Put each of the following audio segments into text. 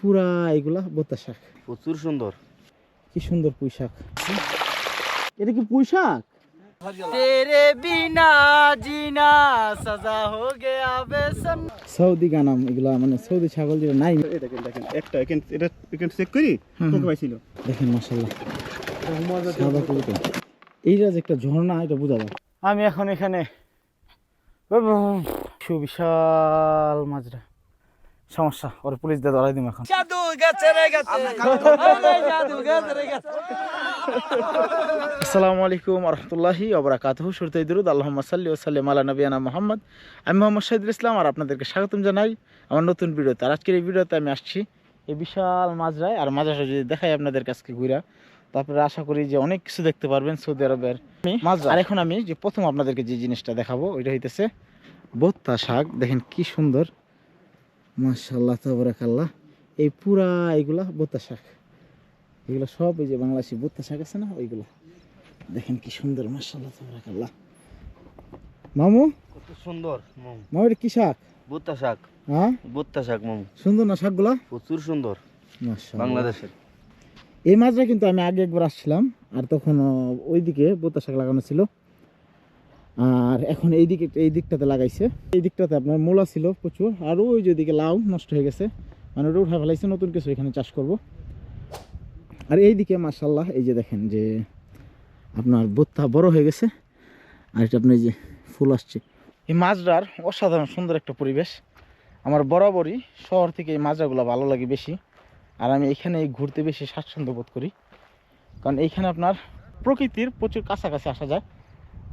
পুরা এগুলা বোতা শাক। প্রচুর সুন্দর। কি সুন্দর পুঁই শাক। এটা কি পুঁই শাক? তেরে বিনা জিনা সাজা হো গয়া বেসন। সৌদি গানাম এগুলা মানে সৌদি ছাগল যেটা নাই। দেখেন দেখেন একটা এখান এটা এখান চেক করি? হুম, পাইছিল। দেখেন মাসাল্লাহ সাদা কবুতর। এইটা যে একটা ঝর্ণা এটা বোঝা যায়। আমি এখন এখানে সুবিশাল মাছরা সমস্যা ওর পুলিশ দিয়ে ধরাই দিম এখন। জাদু গেছে রে গেছে। জাদু গেছে রে গেছে। আসসালামু আলাইকুম রহমতুল্লাহি অবরাকাতহু শুরুতেই দুরুদ আল্লাহুম্মা সাল্লি ওয়া সাল্লিম আলা নবিয়ানা মুহাম্মদ। আমি মোহাম্মদ শহীদুল ইসলাম আর আপনাদেরকে স্বাগতম জানাই আমার নতুন ভিডিওতে। আর আজকের এই ভিডিওতে আমি আসছি এই বিশাল মাজরায় আর মাজরাটা যদি দেখাই আপনাদের কাছকে ঘুরা তারপরে আশা করি যে অনেক কিছু দেখতে পারবেন সৌদি আরবের মাজরা। আর এখন আমি যে প্রথম আপনাদেরকে যে জিনিসটা দেখাবো ওইটা হইতেছে বোত্তা শাক। দেখেন কি সুন্দর। মাশাল্লাহ তাবারাকাল্লাহ। এই পুরা এগুলা বোত্তা শাক। এগুলো সব এই যে বাংলাদেশি বোত্তা শাক আছে না ওইগুলো। দেখেন কি সুন্দর মাশাল্লাহ তাবারাকাল্লাহ। মামু? কত সুন্দর মম। কি শাক? বুত্তা শাক। হ্যাঁ? বুত্তা শাক মম। সুন্দর না শাকগুলা? প্রচুর সুন্দর। বাংলাদেশের। এই মাছটা কিন্তু আমি আগে একবার আসছিলাম আর তখন ওইদিকে বোতা শাক লাগানো ছিল। আর এখন এই দিকে এই দিকটাতে লাগাইছে। এই দিকটাতে আপনার মূলা ছিল প্রচুর, আর ওই যে ওইদিকে লাউ নষ্ট হয়ে গেছে। মানে ওটা উঠা ফেলাইছে, নতুন কিছু এখানে চাষ করব। আর এই দিকে মার্শাল্লাহ এই যে দেখেন যে আপনার বোত্তা বড় হয়ে গেছে, আর এটা আপনার যে ফুল আসছে। এই মাছটার অসাধারণ সুন্দর একটা পরিবেশ। আমার বরাবরই শহর থেকে এই মাজরাগুলো ভালো লাগে বেশি, আর আমি এখানে ঘুরতে বেশি স্বাচ্ছন্দ্য বোধ করি। কারণ এইখানে আপনার প্রকৃতির প্রচুর কাছাকাছি আসা যায়।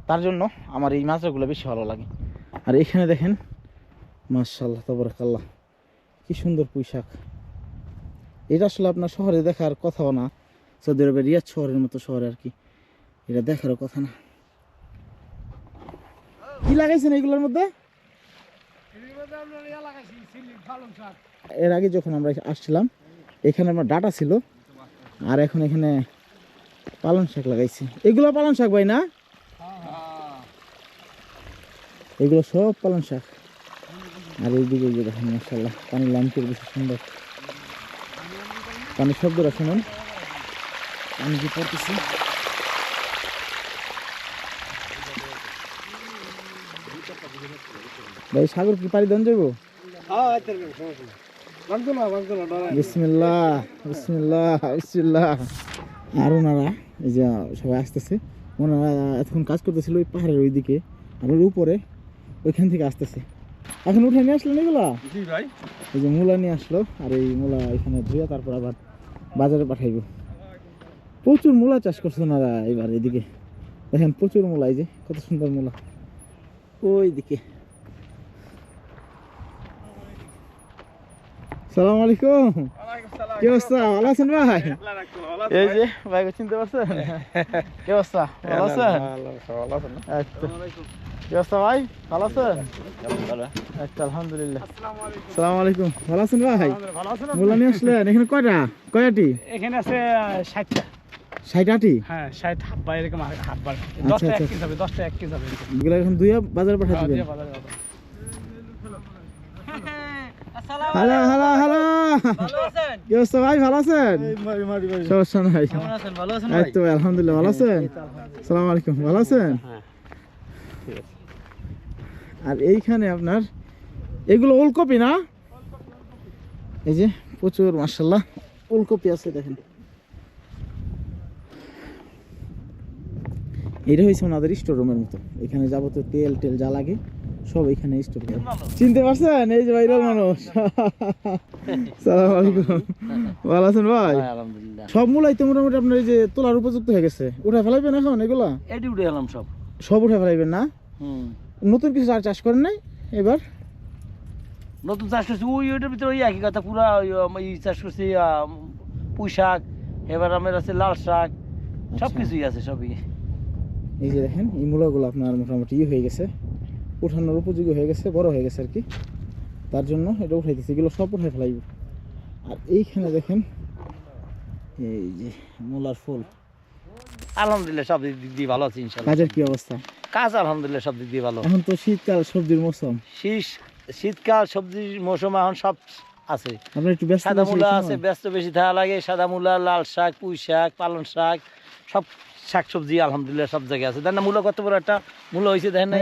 তার জন্য আমার এই মাজরাগুলো বেশি ভালো লাগে। আর এখানে দেখেন মার্শাল্লাহ তবরকাল্লাহ, কি সুন্দর পুঁই শাক এটা আসলে আপনার শহরে দেখার কথাও না, সৌদি আরবের রিয়াদ শহরের মতো শহরে আর কি। এটা দেখারও কথা না। কি লাগাইছেন এইগুলোর মধ্যে? এর আগে যখন আমরা আসছিলাম, এখানে আমার ডাটা ছিল, আর এখন এখানে পালং শাক লাগাইছি। এগুলো পালং শাক ভাই না? এগুলো সব পালং শাক। আর এইদিকে যে দেখেন মশাল্লাহ পানির লামকের বেশি সুন্দর। পানির শব্দটা শুনুন। আমি যে পড়তেছি। ভাই সাগর কি পাড়ি দেন যাব? বিসমিল্লাহ বিসমিল্লাহ বিসমিল্লাহ। আর ওনারা এই যে সবাই আসতেছে ওনারা এতক্ষণ কাজ করতেছিল ওই পাহাড়ের ওইদিকে। আর ওর উপরে ওইখান থেকে আসতেছে। এখন উঠে নিয়ে আসলেন এগুলা? জি ভাই। এই যে মূলা নিয়ে আসলো আর এই মূলা এখানে ধুয়ে তারপর আবার বাজারে পাঠাইব। প্রচুর মূলা চাষ করছে ওনারা এবার এদিকে। দেখেন প্রচুর মূলা এই যে কত সুন্দর মূলা। ওই দিকে সালাম আলাইকুম। কি অবস্থা? ভালো আছেন ভাই? এই যে ভাইকে চিনতে পারছেন? কি অবস্থা? ভালো আছেন? আচ্ছা। কি অবস্থা ভাই? ভালো আছেন? আচ্ছা আলহামদুলিল্লাহ। সালাম আলাইকুম। ভালো আছেন ভাই? মূলা নিয়ে আসলেন। এখানে কয়টা? কয়টি? এখানে আছে ষাটটা। ষাটটি? হ্যাঁ ষাট হাফ বা এরকম হাফ বার। আচ্ছা, দশটা এক আচ্ছা। কেজি হবে দশটা এক কেজি হবে। এগুলো এখন দুইয়া বাজারে পাঠিয়ে হ্যাঁ, দিবেন দিয়ে বাজারে যাব। Hello hello hello. ভালো আছেন? কি অবস্থা ভাই? ভালো আছেন? সমস্যা নাই। কেমন আছেন? ভালো আছেন এই তো আলহামদুলিল্লাহ ভালো আছেন? সালাম আলাইকুম ভালো আছেন? হ্যাঁ। আর এইখানে আপনার এগুলো ওলকপি না? এই যে প্রচুর মার্শাল্লাহ ওলকপি আছে দেখেন। এটা হয়েছে ওনাদের স্টোর রুমের মতো। এখানে যাবতীয় তেল টেল যা লাগে সব এখানে স্টোর করে। চিনতে পারছেন? এই যে ভাইরাল মানুষ। সালাম আলাইকুম। ভালো আছেন ভাই? আলহামদুলিল্লাহ। সব মূলাই তো মোটামুটি আপনার এই যে তোলার উপযুক্ত হয়ে গেছে। উঠে ফেলাইবেন এখন এগুলা? এটি উঠে এলাম সব। সব উঠে ফেলাইবেন না? হুম। নতুন কিছু আর চাষ করেন নাই এবার? নতুন চাষ করছি ওই ওইটার ভিতরে ওই একই কথা পুরা ওই, আম, চাষ করছি পুঁই শাক এবার আমার আছে লাল শাক সব আচ্ছা। কিছুই আছে সবই। এই যে দেখেন এই মূলাগুলো আপনার মোটামুটি ইয়ে হয়ে গেছে। উঠানোর উপযোগী হয়ে গেছে বড় হয়ে গেছে আর কি। তার জন্য এটা উঠাইতেছে এগুলো সব উঠাই ফেলাইব। আর এইখানে দেখেন এই যে মূলার ফুল। আলহামদুলিল্লাহ সব দিক দিয়ে ভালো আছে কাজের কি অবস্থা? কাজ আলহামদুলিল্লাহ সব দিক দিয়ে ভালো। এখন তো শীতকাল সবজির মৌসুম। শীত শীতকাল সবজির মৌসুম এখন সব আছে। আপনার একটু ব্যস্ত সাদা মূলা আছে ব্যস্ত বেশি থাকা লাগে সাদা মূলা লাল শাক পুঁই শাক পালং শাক সব শাক সবজি আলহামদুলিল্লাহ সব জায়গায় আছে। দেখেন মূল কত বড় একটা মূল হয়েছে দেখেন না?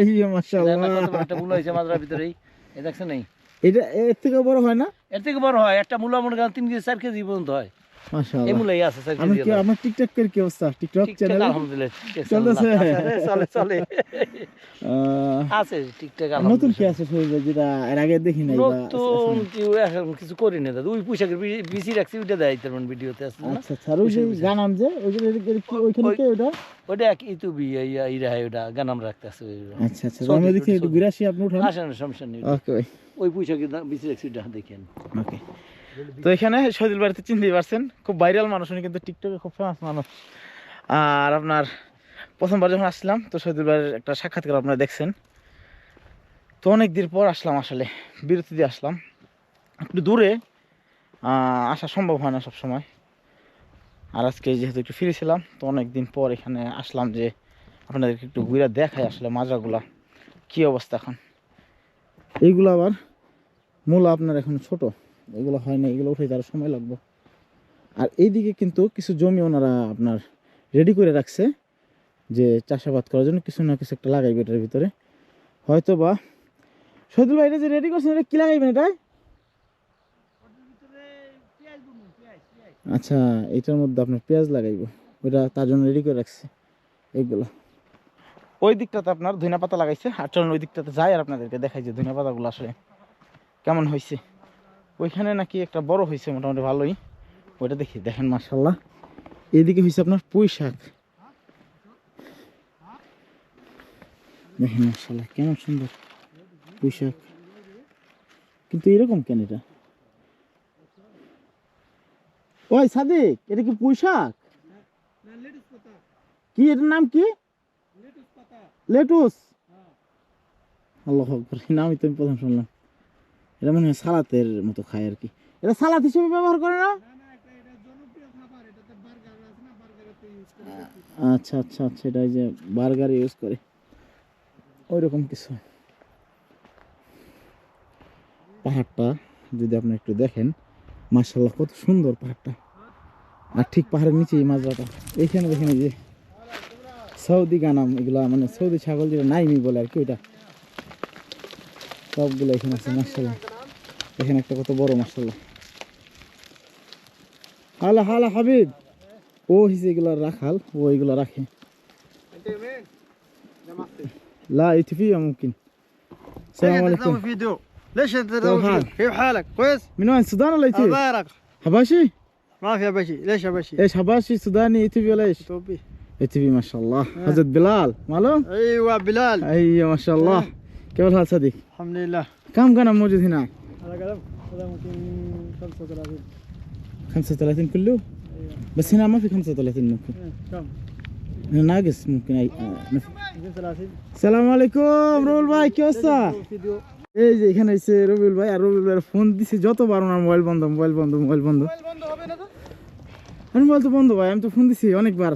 কত বড় একটা মূলা হয়েছে মাদ্রার ভিতরেই। এ দেখছেন এই এটা এর থেকে বড় হয় না? এর থেকে বড় হয়। একটা মূলা মনে করেন তিন কেজি চার কেজি পর্যন্ত হয়। এই আছে চার আমি কি আমার টিকটক কি অবস্থা? টিকটক টিকটক চ্যানেল আলহামদুলিল্লাহ ঠিক আছে, চলতেছে? আল্লাহ- চলে চলে। আছে টিকটক নতুন কি আছে শরীর যেটা এর আগে দেখি নাই নতুন কেউ এখন কিছু করি না দাদা। ওই পোশাকের বিসি রাখছি দেয় ভিডিওতে আছে আচ্ছা আচ্ছা ওই যে গানাম যে ওই যে এর- এর কি- ওইখানে ওই- কে ওটা ওটা এক ইতুবি ইরা ওটা গানাম রাখতে আছে আচ্ছা আচ্ছা আমি দেখি একটু বিরাশি আপনি উঠান। আসেন সমস্যা নেই। ওকে ওই পোশাকের বিসি রাখছি ওটা দেখেন। ওকে তো এখানে শহীদুল বাড়িতে চিনতেই পারছেন, খুব ভাইরাল মানুষ, উনি কিন্তু টিকটকে খুব ফেমাস মানুষ। আর আপনার প্রথমবার যখন আসলাম তো শহীদুল বাড়ির একটা সাক্ষাৎকার আপনারা দেখছেন। তো অনেক দিন পর আসলাম আসলে, বিরতি দিয়ে আসলাম। একটু দূরে আসা সম্ভব হয় না সময় আর আজকে যেহেতু একটু ফিরেছিলাম তো অনেক দিন পর এখানে আসলাম যে আপনাদেরকে একটু ঘুরে দেখাই আসলে মাজরাগুলা কি অবস্থা এখন। এইগুলো আবার মূলা আপনার এখন ছোট। এগুলো হয় না, এগুলো উঠে তার সময় লাগবে। আর এইদিকে কিন্তু কিছু জমি ওনারা আপনার রেডি করে রাখছে যে চাষাবাদ করার জন্য কিছু না কিছু একটা লাগাইবে এটার ভিতরে। হয়তো বা শহীদুল ভাই এটা যে রেডি করছেন, এটা কি লাগাইবেন এটা? আচ্ছা এটার মধ্যে আপনার পেঁয়াজ লাগাইব। ওইটা তার জন্য রেডি করে রাখছে, এইগুলো। ওই দিকটাতে আপনার ধনিয়া পাতা লাগাইছে, আর চলুন ওই দিকটাতে যাই আর আপনাদেরকে দেখাই যে ধনিয়া পাতাগুলো আসলে কেমন হয়েছে ওইখানে নাকি একটা বড় হয়েছে মোটামুটি ভালোই। ওইটা দেখি দেখেন মার্শাল্লাহ এদিকে হয়েছে আপনার পুঁই শাক। দেখেন মার্শাল্লাহ কেমন সুন্দর পুঁই শাক। কিন্তু এরকম কেন এটা? ওই সাদিক এটা কি পুঁই শাক? কি এটার নাম কি? লেটুস আল্লাহ নামই তো আমি প্রথম শুনলাম। এটা মনে হয় সালাতের মতো খায় আর কি। এটা সালাদ হিসেবে ব্যবহার করে না? আচ্ছা আচ্ছা আচ্ছা এটা এই যে বার্গার ইউজ করে। ওই রকম কিছু। পাহাড়টা যদি আপনি একটু দেখেন মার্শাল্লাহ কত সুন্দর পাহাড়টা। আর ঠিক পাহাড়ের নিচেই মাজরাটা। এইখানে দেখেন এই যে সৌদি গানাম, এগুলা মানে সৌদি ছাগল যেটা নাইমি বলে আর কি ওইটা। সবগুলো এখানে আছে মার্শাল্লাহ এখানে একটা কত বড় মার্শাল্লাহ হালা হালা হাবিব ও হিসে এগুলা রাখাল ও এগুলা রাখে لا يتفيه ممكن السلام عليكم فيديو ليش انت كيف تسوي حالك؟ فيديو؟ كيف حالك؟ كويس؟ من وين السودان ولا يتفيه؟ ابارك حباشي؟ ما في ابشي ليش ابشي؟ ايش حباشي سوداني يتفي ولا ايش؟ توبي يتفي ما شاء الله حضرت بلال معلوم؟ ايوه بلال ايوه ما شاء الله كيف الحال صديق؟ الحمد لله كم غنم موجود هنا؟ هذا قلم هذا ممكن 35 35 كله؟ بس هنا ما في 35 ممكن كم؟ هنا ناقص ممكن اي آه، نف- 30 السلام عليكم رول ভাই কি অবস্থা فيديو এই যে এখানে এসে রবিউল ভাই আর রবিউল ভাইয়ের ফোন দিছি যতবার ওনার মোবাইল বন্ধ মোবাইল বন্ধ মোবাইল বন্ধ বন্ধ হবে না তো আমি মোবাইল তো বন্ধ ভাই আমি তো ফোন দিছি অনেকবার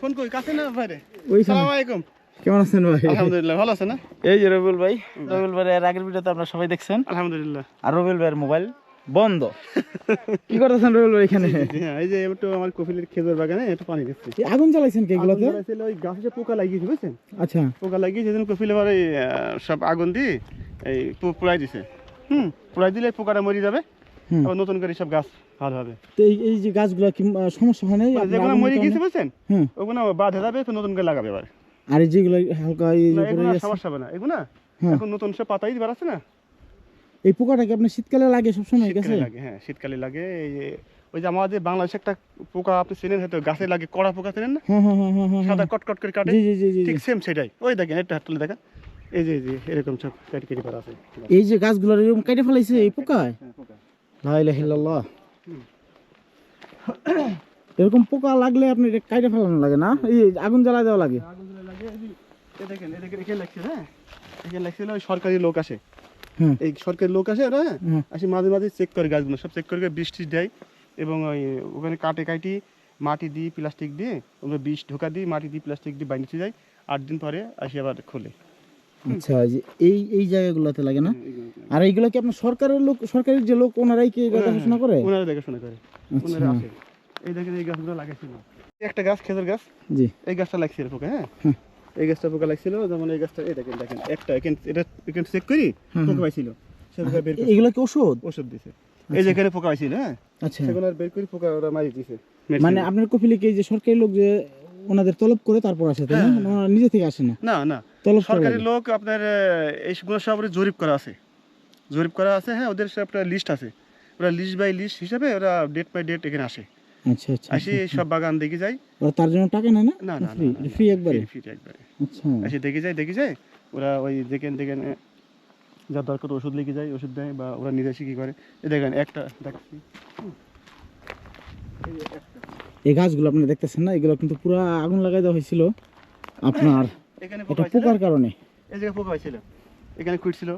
ফোন কই কাছে না বাইরে ওইখানে সালাম আলাইকুম কেমন আছেন ভাই? আলহামদুলিল্লাহ ভালো আছে না? এই যে রবিউল ভাই রবিউল ভাইয়ের আগের ভিডিওতে আপনারা সবাই দেখছেন। আলহামদুলিল্লাহ। আর রবিউল ভাইয়ের মোবাইল বন্ধ। কি করতেছেন রবিউল ভাই এখানে? হ্যাঁ এই যে একটু আমার কফিলের খেজুর বাগানে একটু পানি দিচ্ছি। আগুন জ্বালাইছেন কে এগুলোতে? আগুন জ্বালাইছিল, ওই গাছে পোকা লাগিয়েছে বুঝছেন? আচ্ছা। পোকা লাগিয়ে সেদিন কফিল সব আগুন দিয়ে এই পুড়াই দিছে। হুম পুড়াই দিলে পোকাটা মরে যাবে। আবার নতুন করে সব গাছ ভালো হবে। তো এই যে গাছগুলো কি সমস্যা হয় আপনার যেগুলো মরে কারণে? বুঝছেন? হুম। ওগুলো বাঁধে যাবে তো নতুন করে লাগাবে এবার। আর যেগুলো হালকা সমস্যা হবে না। এগুলো না হ্যাঁ। এখন নতুন সব পাতাই বেড়াচ্ছে না? এই আপনার শীতকালে লাগে সবসময় গেছে? লাগে হ্যাঁ শীতকালে লাগে। এই যে ওই যে আমাদের বাংলাদেশে একটা পোকা আপনি চেনেন হয়তো গাছে লাগে কড়া পোকা চেনেন না? হ্যাঁ হ্যাঁ সাদা কটকট করে কাটে। ঠিক সেম সেটাই। ওই দেখেন একটা হাত তুলে দেখেন। এই যে যে এরকম সব কেটে কেটে করা আছে। এই যে গাছগুলো এরকম কেটে ফেলাইছে এই পোকায়। লা ইলাহা ইল্লাল্লাহ। এরকম পোকা লাগলে আপনি কাটে ফেলানো লাগে না? এই আগুন জ্বালা দেওয়া লাগে। লাগে এই এই দেখেন এই দেখেন এখানে লাগছে হ্যাঁ? এখানে লাগছিল ওই সরকারি লোক আসে। এই সরকারি লোক আসে ওরা হ্যাঁ? আসে মাঝে মাঝে চেক করে গাছগুলো সব চেক করে করে বৃষ্টি দেয় এবং ওই ওখানে কাটে কাটি মাটি দিই প্লাস্টিক দিয়ে ওগুলো বিষ ঢোকা দিই মাটি দিই প্লাস্টিক দিয়ে বাইন্ডিতে যায় আট দিন পরে আসি আবার খোলে। আচ্ছা এই এই এই জায়গাগুলোতে লাগে না? আর এইগুলো কি আপনার সরকারের লোক সরকারের যে লোক ওনারাই কি দেখাশোনা করে? ওনারা দেখাশোনা করে। ওনারা আচ্ছা আসে। এই দেখেন এই গাছগুলো লাগাইছিল একটা গাছ খেজুর গাছ। জি। এই গাছটা লাগছিল পোকা হ্যাঁ। এই গাছটা পোকা লাগছিল যেমন এই গাছটা এই দেখেন দেখেন একটা এটা এখান চেক করি পোকা পাইছিল। এগুলো কি ওষুধ? ওষুধ দিছে। এই যে এখানে পোকা পাইছিল হ্যাঁ? আচ্ছা। সেগুলো আর বের করি পোকা ওরা মারি দিছে। মানে আপনার কপিলে কি যে সরকারি লোক যে ওনাদের তলব করে তারপর আসে তাই না? হ্যাঁ। নিজে থেকে আসে না? না না। তলব সরকারি লোক আপনার আহ, এইগুলো সব জরিপ করা আছে। জরিপ করা আছে হ্যাঁ ওদের সব একটা লিস্ট আছে। ওরা লিস্ট বাই লিস্ট হিসাবে ওরা ডেট বাই ডেট এখানে আসে। আচ্ছা আচ্ছা আসি সব বাগান দেখে ওরা তার জন্য টাকা নেয় না? না না ফ্রি একবারে? ফ্রি একবারে। আচ্ছা। এসে দেখে যায় দেখে যায় ওরা ওই দেখেন দেখেন যা দরকার ওষুধ লিখে যায় ওষুধ দেয় বা ওরা নিজে এসে কি করে? এই দেখেন একটা দেখছি এই গাছগুলো আপনি দেখতেছেন না? এগুলো কিন্তু পুরো আগুন লাগাই দেওয়া হয়েছিল আপনার এখানে পোকার কারণে। এই জায়গায় পোকা হয়েছিল। এখানে কুইটছিল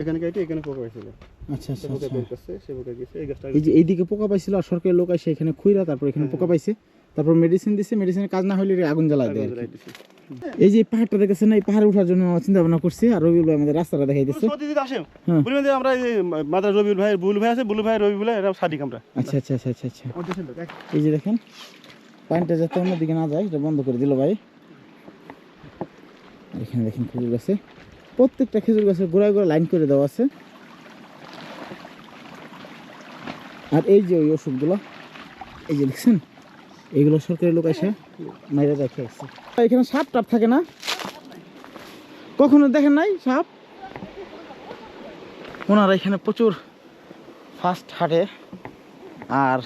এখানে কেটে এখানে পোকা হয়েছিল। আচ্ছা আচ্ছা পোকা আচ্ছা। বের করছে সে পোকা গেছে। এই গাছটা এই যে এইদিকে পোকা পাইছিল আর সরকারি লোক এখানে খুইরা তারপর এখানে হ্যাঁ, পোকা পাইছে। তারপর মেডিসিন দিছে মেডিসিনের কাজ না হলে আগুন দেয়। এই যে পাহাড়টা এই পাহাড়ে ওঠার জন্য চিন্তা ভাবনা করছি আর রবিউল ভাই আমাদের রাস্তাটা দেখাই দিচ্ছে। প্রতিদিন আসে হ্যাঁ। বলবেন যে আমরা মাদার রবিউল ভাই বুল ভাই আছে বুল ভাই এরা সাদিক আমরা। আচ্ছা আচ্ছা আচ্ছা আচ্ছা আচ্ছা। এই যে দেখেন পানিটা যাতে অন্যদিকে না যায় এটা বন্ধ করে দিল ভাই। এখানে দেখেন খেজুর গাছে। প্রত্যেকটা খেজুর গাছে গোড়ায় গোড়া লাইন করে দেওয়া আছে। আর এই যে ওই ওষুধগুলো, এই যে দেখছেন এইগুলো সরকারি লোক এসে মাইরে রেখে আসছে। এখানে সাপ টাপ থাকে না? কখনো দেখেন নাই সাপ? ওনারা এখানে প্রচুর ফাস্ট হাঁটে, আর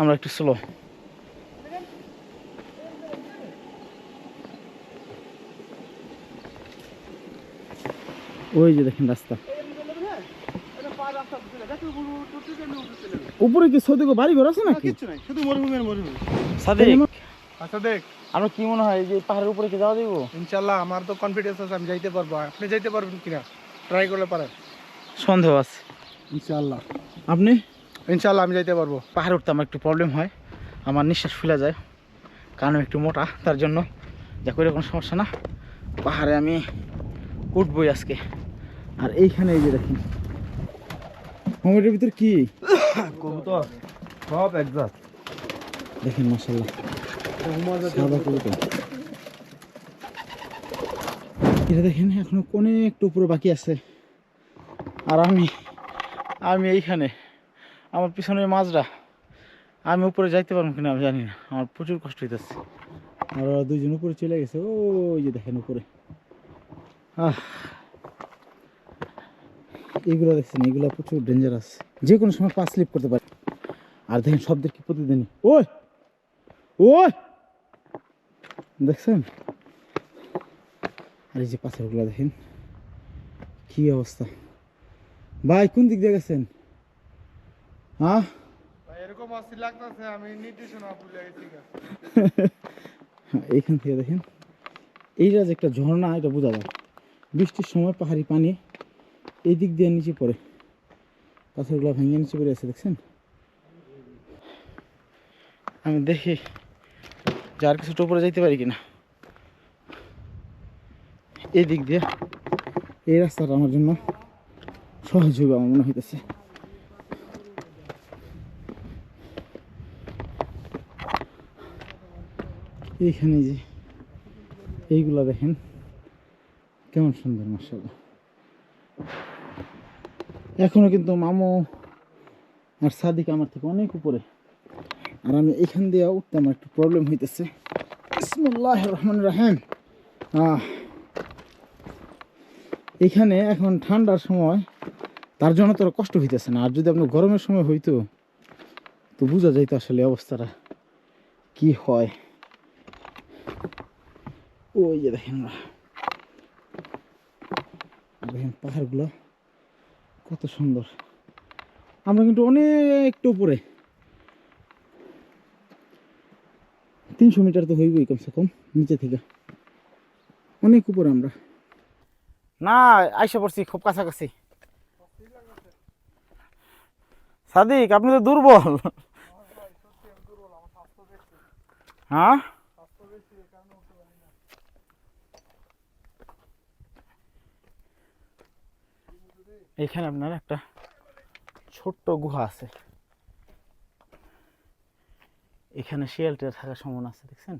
আমরা একটু স্লো ওই যে দেখেন রাস্তা। উপরে কি সৌদি বাড়ি ঘর আছে না, নাকি? কিচ্ছু নাই শুধু মরুভূমি আর মরুভূমি। সাদিক। আচ্ছা দেখ কি মনে হয় যে পাহাড়ের উপরে কি যাওয়া দিব ইনশাল্লাহ আমার তো কনফিডেন্স আছে আমি যাইতে পারব। আপনি যাইতে পারবেন কিনা? ট্রাই করলে পারেন। সন্দেহ আছে। ইনশাল্লাহ। আপনি? ইনশাল্লাহ আমি যাইতে পারব। পাহাড়ে উঠতে আমার একটু প্রবলেম হয়। আমার নিঃশ্বাস ফুলে যায়। কারণ একটু মোটা তার জন্য। যা করে কোনো সমস্যা না। পাহাড়ে আমি উঠবই আজকে। আর এইখানে এই যে দেখুন হোমেটের ভিতর কি? কবুতর সব একজাত দেখেন মাসাল্লাহ সাদা কবুতর। এটা দেখেন এখনও অনেকটা উপরে বাকি আছে। আর আমি আমি এইখানে আমার পিছনের মাছরা আমি উপরে যাইতে পারব কিনা আমি জানি না। আমার প্রচুর কষ্ট হইতেছে। আর ওরা দুইজন উপরে চলে গেছে। ও ওই যে দেখেন উপরে। আহ এইগুলো দেখছেন এইগুলো প্রচুর ডেঞ্জারাস যে কোনো সময় পা স্লিপ করতে পারে। আর দেখেন শব্দের কি প্রতিদিনই। ওই! ওই! দেখছেন? আর এই যে পাথরগুলো দেখেন কি অবস্থা। ভাই কোন দিক দিয়ে গেছেন? হ্যাঁ এরকম অস্থির লাগতেছে আমি নির্দেশনা ভুলে গেছি হ্যাঁ, এইখান থেকে দেখেন। এইটা যে একটা ঝর্ণা এটা বোঝা যায়। বৃষ্টির সময় পাহাড়ি পানি এই দিক দিয়ে নিচে পড়ে। পাথরগুলো ভেঙে নিচে পড়ে আছে, দেখছেন? আমি দেখি যার কিছুটা উপরে যাইতে পারি কিনা। এই দিক দিয়ে। এই রাস্তাটা আমার জন্য সহজ হবে আমার মনে হইতেছে। এইখানে যে এইগুলা দেখেন, কেমন সুন্দর মাসাল্লাহ এখনও কিন্তু মামু আর সাদিক আমার থেকে অনেক উপরে। আর আমি এখান দিয়ে উঠতে আমার একটু প্রবলেম হইতেছে। বিসমুল্লাহ রহমান রাহেম। এখানে এখন ঠান্ডার সময়, তার জন্য তোর কষ্ট হইতেছে না। আর যদি আপনার গরমের সময় হইতো, তো বোঝা যাইতো আসলে অবস্থাটা কি হয়। ওই যে দেখেন। দেখেন পাহাড়গুলো। কত সুন্দর। আমরা কিন্তু অনেকটা উপরে। তিনশো মিটার তো হইবই কমসে কম নিচে থেকে। অনেক উপরে আমরা। না আইসা পড়ছি খুব কাছাকাছি। সাদিক আপনি তো দুর্বল। হ্যাঁ? এইখানে আপনার একটা ছোট্ট গুহা আছে। এখানে শিয়ালটা থাকার সম্ভাবনা আছে দেখছেন?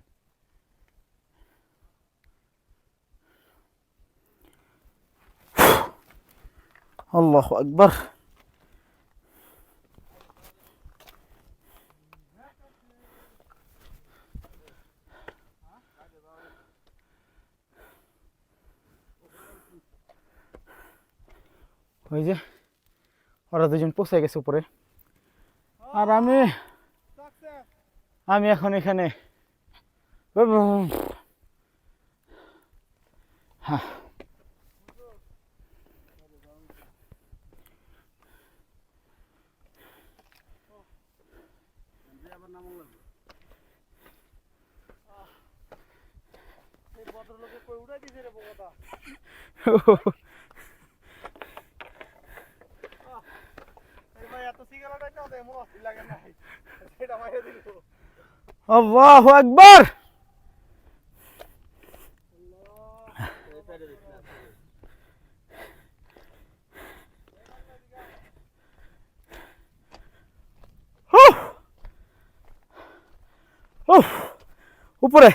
আল্লাহ আকবার। ওই যে ওরা দুজন পৌঁছে গেছে উপরে আর আমি আমি এখন এখানে হ্যাঁ আহ! আল্লাহ একবার উপরে।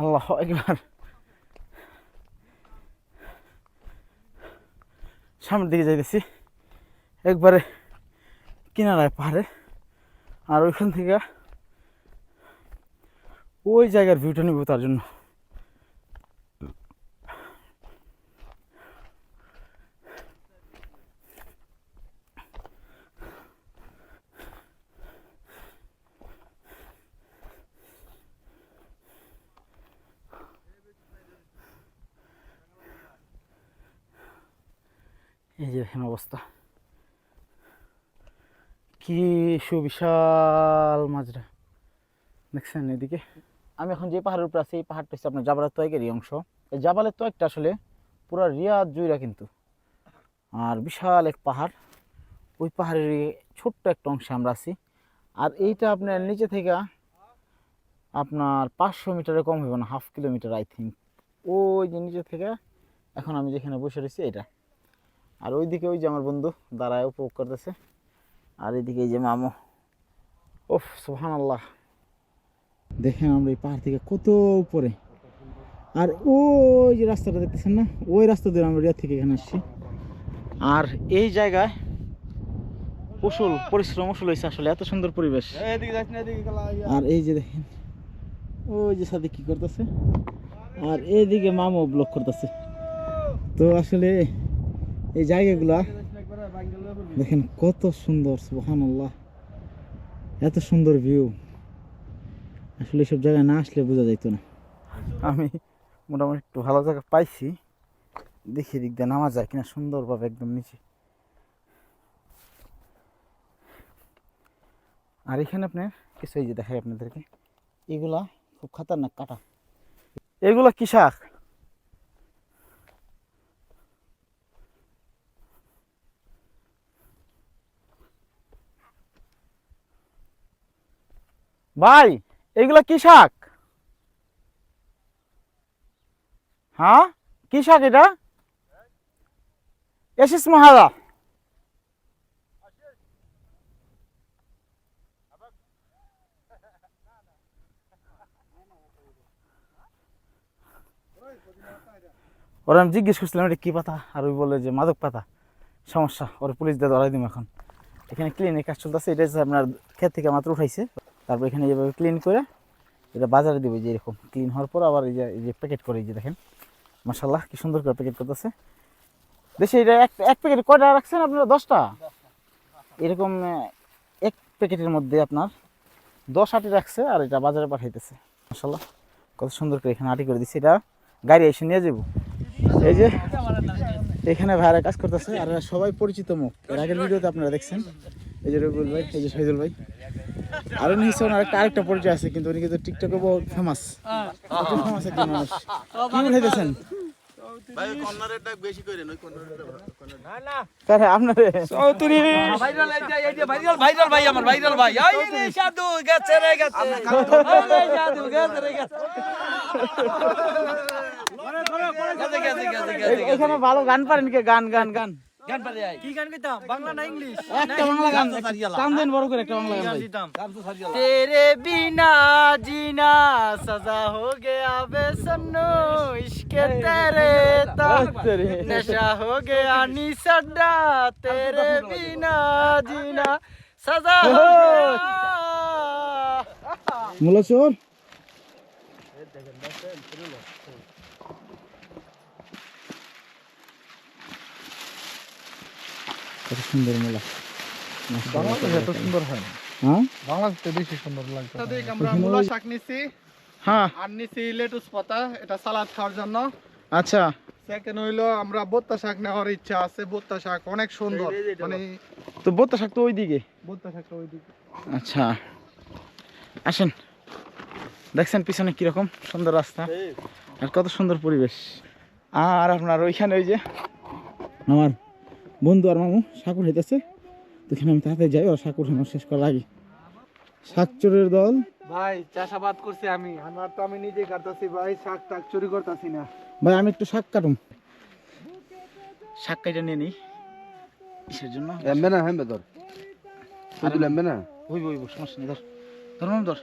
আল্লাহ একবার সামনের দিকে যাইতেছি। একবারে কিনারায় পাহাড়ে। আর ওইখান থেকে ওই জায়গার ভিউটা নিব তার জন্য। এই যে দেখেন অবস্থা। কি সুবিশাল মাজরা। দেখছেন এদিকে? আমি এখন যে পাহাড়ের উপরে আছি, এই পাহাড়টা হচ্ছে আপনার জাবালের তোয়েকেরই অংশ। এই জাবালের তোয়েকটা আসলে পুরো রিয়াদ জুইরা কিন্তু। আর বিশাল এক পাহাড়। ওই পাহাড়ের ছোট্ট একটা অংশে আমরা আছি। আর এইটা আপনার নিচে থেকে আপনার পাঁচশো মিটারে কম হবে না, হাফ কিলোমিটার আই থিঙ্ক ওই যে নিচে থেকে এখন আমি যেখানে বসে রয়েছি এটা আর ওইদিকে ওই যে আমার বন্ধু দাঁড়ায়, উপভোগ করতেছে। আর এদিকে এই যে মামু। ওফ সুহান আল্লাহ দেখেন আমরা এই পাহাড় থেকে কত উপরে। আর ওই যে রাস্তাটা দেখতেছেন না? ওই রাস্তা ধরে আমরা থেকে এখানে আসছি। আর এই জায়গায় উসুল পরিশ্রম উসুল হয়েছে আসলে এত সুন্দর পরিবেশ। আর এই যে দেখেন ওই যে সাথে কি করতেছে? আর এইদিকে মামু ব্লক করতেছে। তো আসলে এই জায়গাগুলা দেখেন কত সুন্দর সুহান আল্লাহ এত সুন্দর ভিউ আসলে সব জায়গায় না আসলে বোঝা যাইতো না। আমি মোটামুটি একটু ভালো জায়গা পাইছি। দেখি দিক দিয়ে নামা যায় কিনা সুন্দরভাবে একদম নিচে। আর এখানে আপনার কিছু এই যে দেখাই আপনাদেরকে। এগুলা খুব খাতারনাক কাটা। এগুলা কি শাক? ভাই এগুলা কি শাক? হ্যাঁ? কি শাক এটা? এসিস মহারা। ওরা আমি জিজ্ঞেস করছিলাম, এটা কী পাতা? আর ওই বলে যে মাদক পাতা। সমস্যা, ওরা পুলিশ দিয়ে ধরাই দিব এখন। এখানে ক্লিনিক কাজ চলতেছে এটা আপনার ক্ষেত থেকে মাত্র উঠাইছে। তারপর এখানে যেভাবে ক্লিন করে এটা বাজারে দেবে যে এরকম ক্লিন হওয়ার পর আবার এই যে এই যে প্যাকেট করে এই যে দেখেন। মাসাল্লাহ কি সুন্দর করে প্যাকেট করতেছে। দেশে এটা এক এক প্যাকেট কয়টা রাখছেন আপনারা? দশটা? এরকম এক প্যাকেটের মধ্যে আপনার দশ আটি রাখছে আর এটা বাজারে পাঠাইতেছে। মাসাল্লাহ কত সুন্দর করে এখানে আটি করে দিচ্ছে এটা গাড়ি এসে নিয়ে যাব। এই যে, এখানে ভাইরা কাজ করতেছে। আর সবাই পরিচিত মুখ। এর আগের ভিডিওতে আপনারা দেখছেন। এই যে রবিউল ভাই, এই যে শহীদুল ভাই। আর উনি হচ্ছে ওনার আরেকটা পরিচয় আছে কিন্তু উনি কিন্তু টিকটকে বহুত ফেমাস ফেমাস একজন মানুষ। কি উঠাইতেছেন? স্যার আপনারে? ভাইরাল ভাইরাল ভাইরাল ভাই আমার ভাইরাল ভাই। এই রে সাধু গেছে রে গেছে। এই রে সাধু গেছে রে গেছে। গেছে গেছে গেছে গেছে এখানে ভালো গান পারেন কে? গান গান গান। গান পারে আই কি গান কইতাম বাংলা না ইংলিশ একটা বাংলা গান টান দেন বড় করে একটা বাংলা গান ভাই। तेरे बिना जीना सजा हो गया बेसन्नो इश्क तेरे तेरे। नशा हो गया निसड्डा तेरे बिना जीना सजा हो गया মুলা চোর কত সুন্দর মুলা। বাংলাদেশ এত সুন্দর হয় না? হ্যাঁ? বাংলাদেশে বেশি সুন্দর লাগছে। দেখ আমরা মূলা শাক নিছি। হ্যাঁ। আর নিছি লেটুস পাতা। এটা সালাদ খাওয়ার জন্য। আচ্ছা। সেকেন্ড হইল আমরা বোত্তা শাক নেওয়ার ইচ্ছা আছে। বোত্তা শাক অনেক সুন্দর। মানে তো বোত্তা শাক তো ওইদিকে? বোত্তা শাকটা ওইদিকে। আচ্ছা। আসেন। দেখছেন পিছনে কীরকম সুন্দর রাস্তা? আর কত সুন্দর পরিবেশ। আর আপনার ওইখানে ওই যে আমার বন্ধু আর মামু সাকুর হইতেছে। তো এখানে আমি তাড়াতাড়ি যাই আর সাকুর হেন শেষ করার আগে শাকচোরের দল। ভাই চাষাবাদ করছি আমি। আমার তো আমি নিজে কাটতাছি ভাই শাক টাক চুরি করতাছি না। ভাই আমি একটু শাক কাটুম। শাক কাইটা নিয়ে নিই। কিসের জন্য? এমবে না হেমবে তোর তুই এমবে না। ওই ওই সমস্যা নেই ধর। ধর মামু ধর।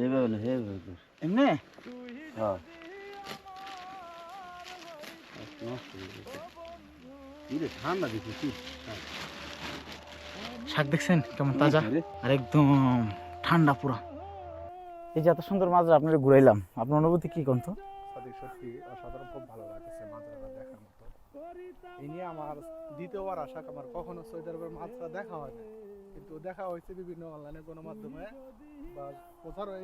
এইভাবে না এইভাবে তোর এমনি? হ্যাঁ। ঠান্ডা শাক দেখছেন? কেমন তাজা? আর একদম ঠান্ডা পুরা। এই যে এত সুন্দর মাছ আপনারা ঘুরাইলাম আপনার অনুভূতি কি কন্ত? সত্যি সত্যি অসাধারণ খুব ভালো লাগতেছে মাছটা দেখার মতো। এই নিয়ে আমার দ্বিতীয়বার আশা আমার কখনো সৌদি মাছটা দেখা হয় না কিন্তু দেখা হয়েছে বিভিন্ন অনলাইনে কোনো মাধ্যমে বা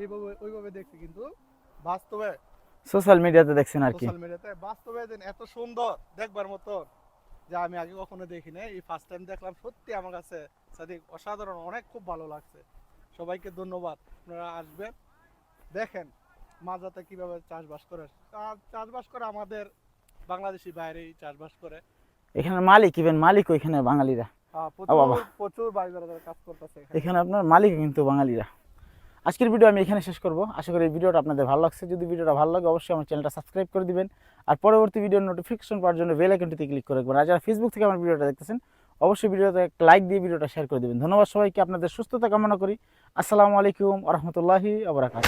এইভাবে ওইভাবে দেখছি কিন্তু বাস্তবে সোশ্যাল মিডিয়াতে দেখছেন আর কি। সোশ্যাল মিডিয়াতে বাস্তবে এত সুন্দর দেখবার মতো যা আমি আগে কখনো দেখি নাই। এই ফার্স্ট টাইম দেখলাম সত্যি আমার কাছে সাদিক অসাধারণ অনেক খুব ভালো লাগছে। সবাইকে ধন্যবাদ আপনারা আসবেন দেখেন মাজাতে কীভাবে চাষবাস করে। আর চাষবাস করে আমাদের বাংলাদেশি বাইরেই চাষবাস করে। এখানে মালিক ইভেন মালিক ওইখানে বাঙালিরা। প্রচুর প্রচুর বাইরে কাজ করতেছে এখানে। আপনার মালিক কিন্তু বাঙালিরা। আজকের ভিডিও আমি এখানে শেষ করব। আশা করি এই ভিডিওটা আপনাদের ভালো লাগছে। যদি ভিডিওটা ভালো লাগে, অবশ্যই আমার চ্যানেলটা সাবস্ক্রাইব করে দিবেন। আর পরবর্তী ভিডিওর নোটিফিকেশন পাওয়ার জন্য বেল আইকনটিতে ক্লিক করে রাখবেন। আর যারা ফেসবুক থেকে আমার ভিডিওটা দেখতেছেন, অবশ্যই ভিডিওতে একটা লাইক দিয়ে ভিডিওটা শেয়ার করে দিবেন। ধন্যবাদ সবাইকে। আপনাদের সুস্থতা কামনা করি। আসসালামু আলাইকুম আ রহমতুল্লাহি আবরাকাত